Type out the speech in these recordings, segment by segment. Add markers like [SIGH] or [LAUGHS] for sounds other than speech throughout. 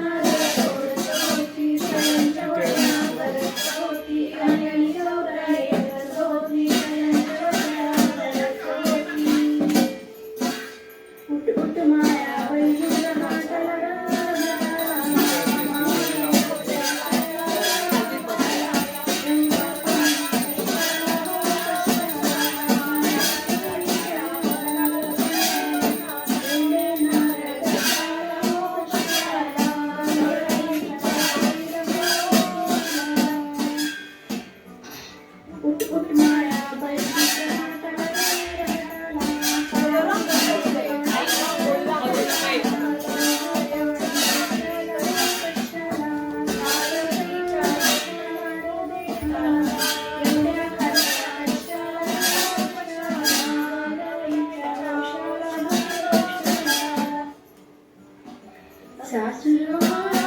Bye. Sassy little heart.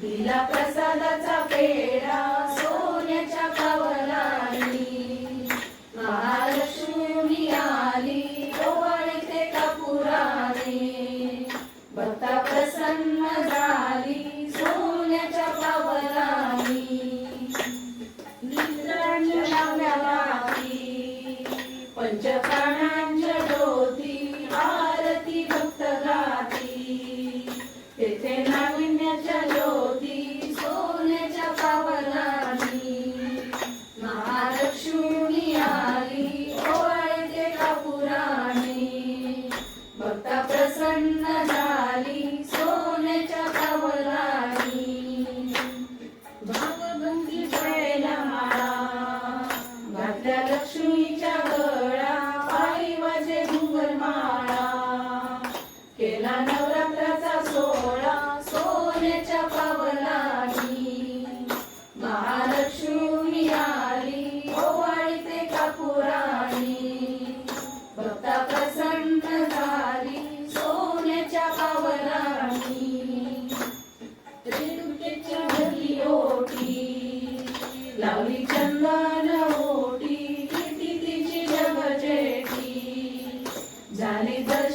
दिला प्रसादाचा पेढा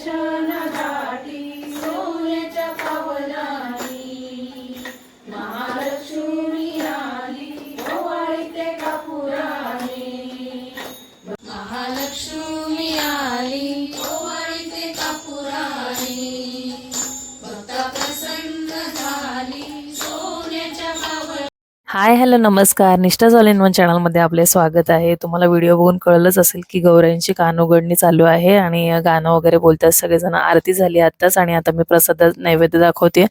झाली हाय हॅलो नमस्कार. निष्ठा ऑल इन वन चॅनलमध्ये आपले स्वागत आहे. तुम्हाला व्हिडिओ बघून कळलंच असेल की गौर्यांची कान उघडणी चालू आहे आणि गाणं वगैरे बोलतात. सगळेजण आरती झाली आत्ताच आणि आता मी प्रसाद नैवेद्य दाखवते.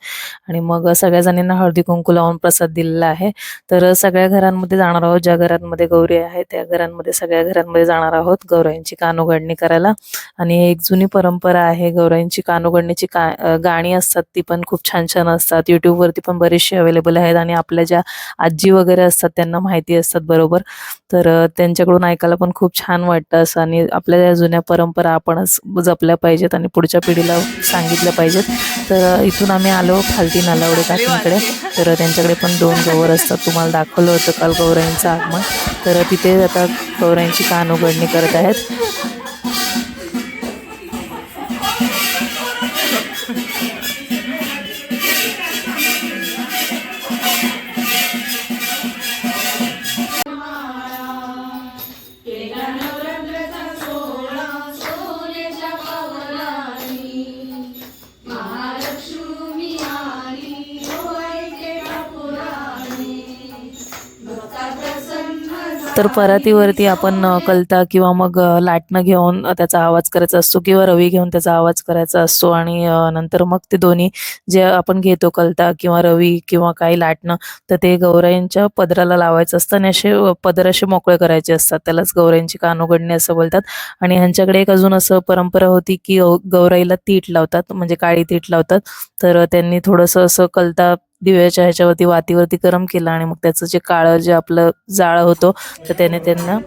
आणि मग सगळ्याजणींना हळदी कुंकू लावून प्रसाद दिलेला आहे. तर सगळ्या घरांमध्ये जाणार आहोत. ज्या घरांमध्ये गौरी आहे त्या घरांमध्ये सगळ्या घरांमध्ये जाणार आहोत गौरव्यांची कान उघडणी करायला. आणि एक जुनी परंपरा आहे गौराईंची कानउघडणीची का गाणी असतात ती पण खूप छान छान असतात युट्यूबवरती पण बरीचशी अवेलेबल आहेत आणि आपल्या ज्या आजी वगैरे असतात त्यांना माहिती असतात बरोबर. तर त्यांच्याकडून ऐकायला पण खूप छान वाटतं असं आणि आपल्या या जुन्या परंपरा आपणच जपल्या पाहिजेत आणि पुढच्या पिढीला सांगितल्या पाहिजेत. तर इथून आम्ही आलो खालती नालावडे काकींकडे तर त्यांच्याकडे पण दोन गौर असतात. तुम्हाला दाखवलं होतं काल गौराईंचं आगमन. तर तिथे आता गौराईंची कान उघडणी करत आहेत. तर परातीवरती आपण कलता किंवा मग लाटणं घेऊन त्याचा आवाज करायचा असतो किंवा रवी घेऊन त्याचा आवाज करायचा असतो आणि नंतर मग ते दोन्ही जे आपण घेतो कलता किंवा रवी किंवा काही लाटणं तर ते गौराईंच्या पदराला लावायचं असतं आणि असे पदर असे मोकळे करायचे असतात. त्यालाच गौराईंची कानोगडणी असं बोलतात. आणि ह्यांच्याकडे एक अजून असं परंपरा होती की गौराईला तीट लावतात म्हणजे काळी तीट लावतात. तर त्यांनी थोडंसं असं कलता दिव्याच्या ह्याच्यावरती वातीवरती गरम केलं आणि मग त्याचं जे काळं जे आपलं जाळ होतं तर त्याने त्यांना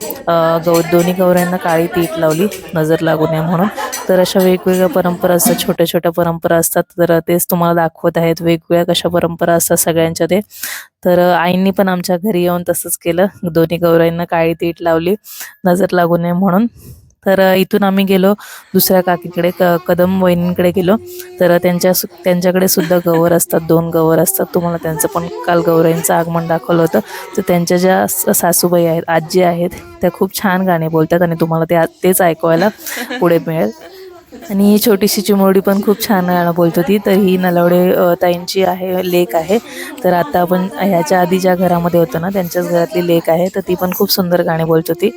गौ दोन्ही गौऱ्यांना काळी तीट लावली नजर लागू नये म्हणून. तर अशा वेगवेगळ्या परंपरा असतात छोट्या छोट्या परंपरा असतात. तर तेच तुम्हाला दाखवत आहेत वेगवेगळ्या कशा परंपरा असतात सगळ्यांच्या ते. तर आईंनी पण आमच्या घरी येऊन तसंच केलं. दोन्ही गौराईंना काळी तीट लावली नजर लागू नये म्हणून. तर इथून आम्ही गेलो दुसऱ्या काकीकडे क कदम वहिनींकडे गेलो. तर त्यांच्या सु- त्यांच्याकडे सुद्धा गवर असतात दोन गवर असतात. तुम्हाला त्यांचं पण काल गौराईंचं आगमन दाखवलं होतं. तर त्यांच्या ज्या स- सासूबाई आहेत आजी आहेत त्या खूप छान गाणे बोलतात आणि तुम्हाला ते तेच ऐकवायला पुढे मिळेल. आणि ही छोटीशी चिमुरडी पण खूप छान गाणं बोलत होती. तर ही नलावडे ताईंची आहे लेक आहे. तर आता आपण ह्याच्या आधी ज्या घरामध्ये होतो ना त्यांच्याच घरातली लेक आहे. तर ती पण खूप सुंदर गाणी बोलत होती.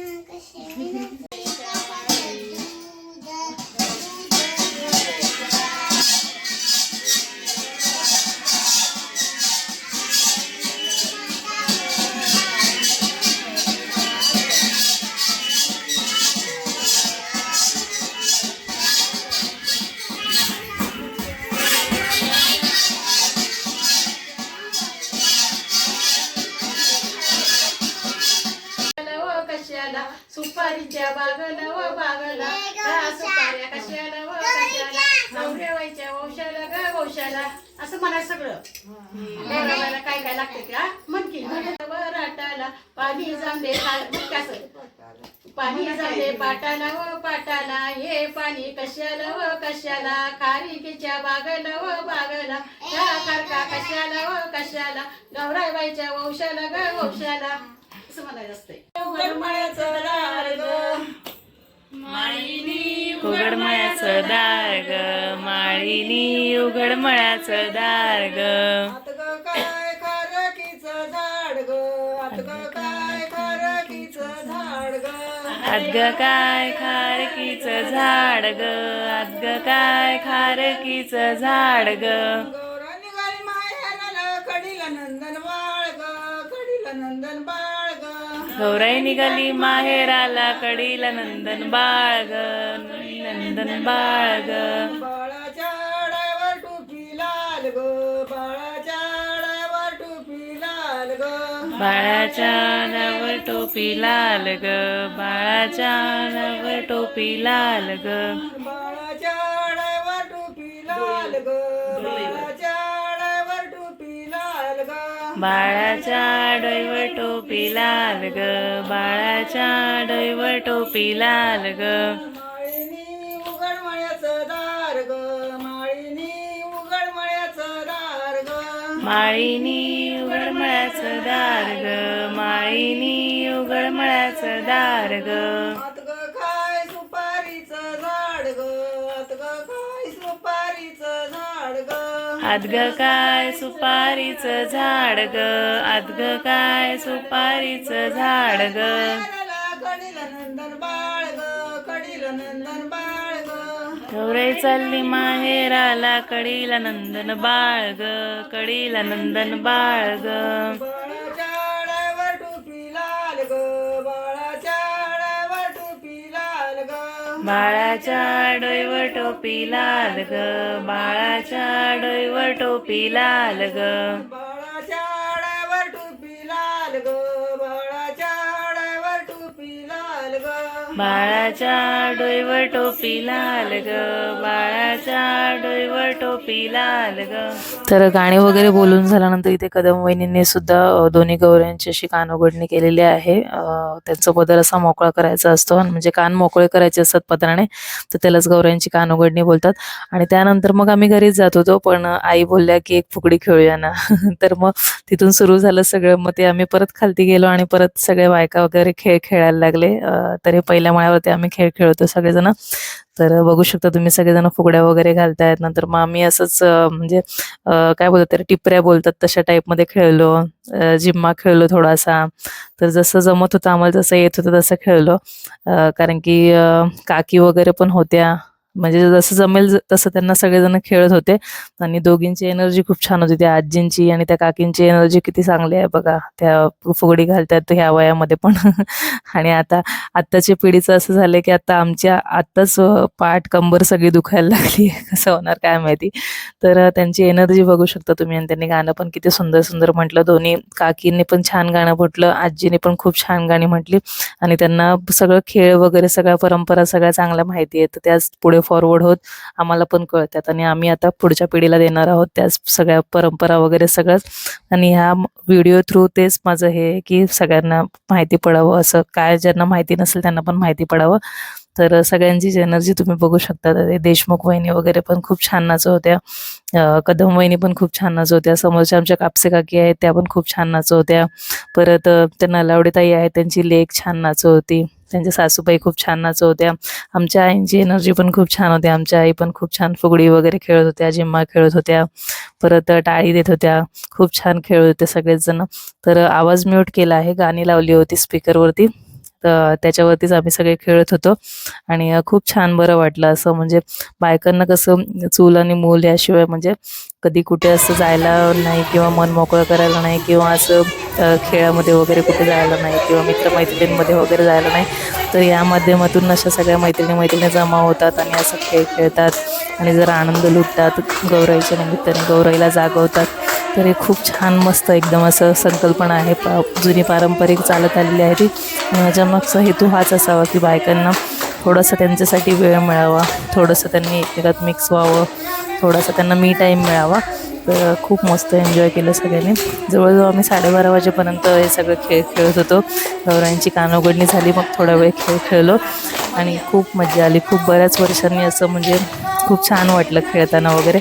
वंशाला असं म्हणायचं सगळं. काय काय लागतं का? म्हण की राटाला पाणी जांभे कसं पाणी जांभे पाटाला व पाटाला हे पाणी कशाला व कशाला? खारिकीच्या बागला व बागला ह्या खारका कशाला व कशाला? गौराबाईच्या वंशाला ग वंशाला. असं म्हणायचं असतंय. उघडमळ्याचं दार ग माळीनी उघडमळ्याचं दार ग. काय खारकीचं झाड ग? आतग काय खारकीचं झाड ग? आदग काय खारकीचं झाड ग? आदग काय खारकीचं झाड ग? गौरा निघाली माहेराला कडीला नंदन बाळ ग कडीला नंदन बाळ ग. गौराई निघाली माहेराला कडीला नंदन बाळ ग नंदन बाळ ग. बाळाच्या नावर टोपी लाल ग बाळाच्या नावर टोपी लाल ग. बाळाच्या डायवर टोपी लाल ग बाळाच्या डायवर टोपी लाल ग. बाळाच्या डोईवर टोपी लाल ग बाळाच्या डोईवर टोपी लाल ग. माळीनी उघडमळ्याचं दार ग माळीनी उघडमळ्याचं दार ग. आत ग काय सुपारीचं झाड ग आत ग काय सुपारीचं झाड ग. आदग काय सुपारीचं झाड ग आदग काय सुपारीचं झाड ग. गौराई चालली माहेराला कडीला नंदन बाळ ग कडीला नंदन बाळ ग बाळाच्या डोईवर टोपी लाल ग बाळाच्या डोईवर टोपी लाल ग. बाळाच्या डोईवर टोपी लाल ग बाळाच्या डोईवर टोपी लाल ग. तर गाणी वगैरे बोलून झाल्यानंतर इथे कदम वहिनींनी सुद्धा दोन्ही गौऱ्यांची अशी कानोघडणी केलेली आहे. त्यांचा पदर असा मोकळा करायचा असतो म्हणजे कान मोकळे करायचे असतात पदराने तर त्यालाच गौऱ्यांची कानोघडणी बोलतात. आणि त्यानंतर मग आम्ही घरीच जात होतो पण आई बोलल्या की एक फुगडी खेळूया ना. [LAUGHS] तर मग तिथून सुरू झालं सगळं. मग ते आम्ही परत खालती गेलो आणि परत सगळे बायका वगैरे खेळ खेळायला लागले. तरी तर हे पहिल्या माळ्यावरती आम्ही खेळ खेळतो सगळेजण. तर बघू शकता तुम्ही सगळेजण फुगड्या वगैरे घालतायत. नंतर मग आम्ही असंच म्हणजे काय बोलतात त्याला टिपऱ्या बोलतात तशा टाईपमध्ये खेळलो. जिम्मा खेळलो थोडासा. तर जसं जमत होतं आम्हाला जसं येत होतं तसं खेळलो. कारण की काकी वगैरे पण होत्या. म्हणजे जसं जमेल तसं त्यांना सगळेजण खेळत होते. आणि दोघींची एनर्जी खूप छान होती. त्या आजींची आणि त्या काकींची एनर्जी किती चांगली आहे बघा. त्या फुगडी घालतात ह्या वयामध्ये पण. [LAUGHS] आणि आता आत्ताच्या पिढीचं असं झालंय की आता आमच्या आत्ताच पाठ कंबर सगळी दुखायला लागली. [LAUGHS] कसं होणार काय माहिती? तर त्यांची एनर्जी बघू शकता तुम्ही. आणि त्यांनी गाणं पण किती सुंदर सुंदर म्हटलं. दोन्ही काकींनी पण छान गाणं म्हटलं. आजीने पण खूप छान गाणी म्हटली. आणि त्यांना सगळं खेळ वगैरे सगळ्या परंपरा सगळ्या चांगल्या माहिती आहेत. तर त्याच पुढे फॉरवर्ड होत आम्हाला पण कळतात. आणि आम्ही आता पुढच्या पिढीला देणार आहोत त्याच सगळ्या परंपरा वगैरे सगळंच. आणि ह्या व्हिडिओ थ्रू तेच माझं हे की सगळ्यांना माहिती पडावं. असं काय ज्यांना माहिती नसेल त्यांना पण माहिती पडावं. तर सगळ्यांची जी एनर्जी तुम्ही बघू शकता. देशमुख वहिनी वगैरे पण खूप छान नाचत होत्या कदम वहिनी पण खूप छान नाचत होत्या. समोरच्या आमच्या कापसे काकी आहेत त्या पण खूप छान नाचत होत्या. परत त्यांना त्या आहेत त्यांची लेख छान नाचत होती. त्यांच्या सासूबाई खूप छान नाचवत्या. होत्या आमच्या आईंची एनर्जी पण खूप छान होती. आमच्या आई पण खूप छान फुगडी वगैरे खेळत होत्या जिम्मा खेळत होत्या. परत टाळी देत होत्या. खूप छान खेळत होते सगळेच जण तर आवाज म्यूट केला आहे गाणी लावली होती स्पीकरवरती तर त्याच्यावरतीच आम्ही सगळे खेळत होतो. आणि खूप छान बरं वाटलं असं म्हणजे बायकांना कसं चूल आणि मूल याशिवाय म्हणजे कधी कुठे असं जायला नाही किंवा मन मोकळं करायला नाही किंवा असं खेळामध्ये वगैरे कुठे जायला नाही किंवा मित्रमैत्रिणींमध्ये वगैरे जायला नाही तर या माध्यमातून अशा सगळ्या मैत्रिणी मैत्रिणी जमा होतात आणि असं खेळ खेळतात आणि जरा आनंद लुटतात गौराईच्या निमित्ताने गौराईला जागवतात. तर हे खूप छान मस्त एकदम असं संकल्पना आहे पा जुनी पारंपरिक चालत आलेली आहे ती. माझ्या मागचा हेतू हाच असावा की बायकांना थोडासा त्यांच्यासाठी वेळ मिळावा थोडंसं त्यांनी एकमेकात मिक्स व्हावं थोडासा त्यांना मी टाईम मिळावा. तर खूप मस्त एन्जॉय केलं सगळ्यांनी. जवळजवळ आम्ही साडेबारा वाजेपर्यंत हे सगळं खेळ खेळत होतो. गौरांची कानोगडणी झाली मग थोडा वेळ खेळ खेळलो. आणि खूप मजा आली. खूप बऱ्याच वर्षांनी असं म्हणजे खूप छान वाटलं खेळताना वगैरे.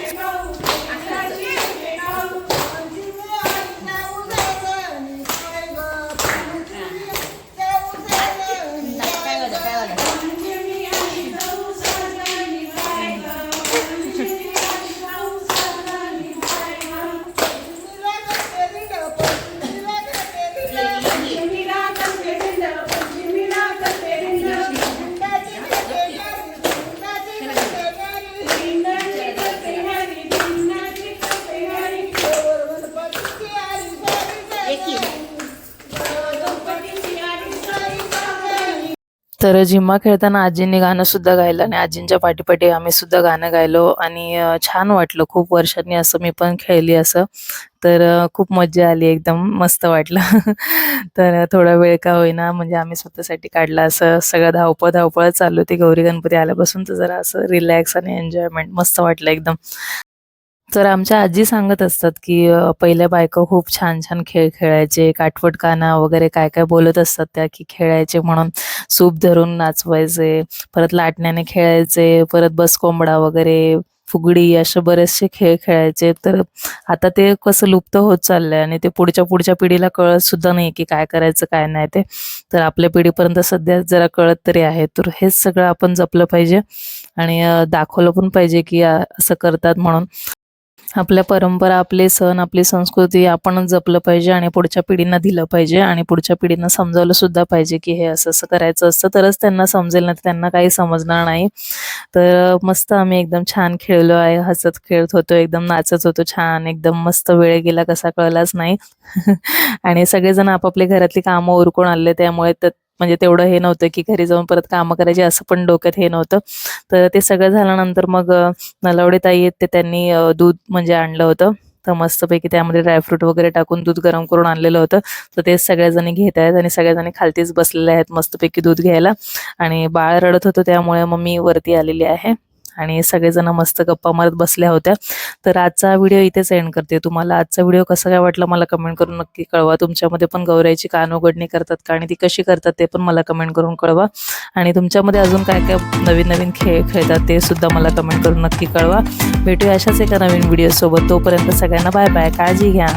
तर झिम्मा खेळताना आजींनी गाणं सुद्धा गायलं आणि आजींच्या पाठीपाठी आम्ही सुद्धा गाणं गायलो आणि छान वाटलं. खूप वर्षांनी असं मी पण खेळली असं. तर खूप मज्जा आली. एकदम मस्त वाटलं. [LAUGHS] तर थोडा वेळ का होईना म्हणजे आम्ही स्वतःसाठी काढला असं. सगळं धावपळ धावपळ चालू होती. गौरी गणपती आल्यापासून तर जरा असं रिलॅक्स आणि एन्जॉयमेंट मस्त वाटलं एकदम. तर आमच्या आजी सांगत असतात की पहिल्या बायका खूप छान छान खेळ खेळायचे काठवट काना वगैरे काय काय बोलत असतात त्या की खेळायचे म्हणून. सूप धरून नाचवायचे परत लाटण्याने खेळायचे परत बस कोंबडा वगैरे फुगडी असे बरेचसे खेळ खेळायचे. तर आता ते कसं लुप्त होत चाललंय आणि ते पुढच्या पुढच्या पिढीला कळत सुद्धा नाही की काय करायचं काय नाही ते. तर आपल्या पिढीपर्यंत सध्या जरा कळत तरी आहे. तर हेच सगळं आपण जपलं पाहिजे आणि दाखवलं पण पाहिजे की असं करतात म्हणून. आपल्या परंपरा आपले सण आपली संस्कृती आपणच जपलं पाहिजे आणि पुढच्या पिढींना दिलं पाहिजे आणि पुढच्या पिढींना समजावलं सुद्धा पाहिजे की हे असं असं करायचं असतं. तरच त्यांना समजेल नाही तर त्यांना काही समजणार नाही. तर मस्त आम्ही एकदम छान खेळलो आहे हसत खेळत होतो एकदम नाचत होतो छान एकदम मस्त वेळ गेला कसा कळलाच नाही. [LAUGHS] आणि सगळेजण आपापले घरातली कामं उरकून आले त्यामुळे तर म्हणजे तेवढं हे नव्हतं की घरी जाऊन परत कामं करायची असं पण डोक्यात हे नव्हतं. तर ते सगळं झाल्यानंतर मग नलावडे ताई आहेत ते त्यांनी दूध म्हणजे आणलं होतं. तर मस्तपैकी त्यामध्ये ड्रायफ्रूट वगैरे टाकून दूध गरम करून आणलेलं होतं. तर ते सगळ्याजणी घेत आहेत आणि सगळ्याजणी खालतीच बसलेले आहेत मस्तपैकी दूध घ्यायला. आणि बाळ रडत होतं त्यामुळे मग मी वरती आलेली आहे. आणि सगळेजण मस्त गप्पा मारत बसल्या होत्या. तर आजचा व्हिडिओ इथेच एंड करते. तुम्हाला आजचा व्हिडिओ कसा काय वाटला मला कमेंट करून नक्की कळवा. तुमच्यामध्ये पण गौरवायची कान उघडणी करतात का आणि ती कशी करतात ते पण मला कमेंट करून कळवा. आणि तुमच्यामध्ये अजून काय काय नवीन नवीन खेळ खेळतात ते सुद्धा मला कमेंट करून नक्की कळवा. भेटूया अशाच एका नवीन व्हिडिओसोबत तोपर्यंत सगळ्यांना बाय बाय काळजी घ्या.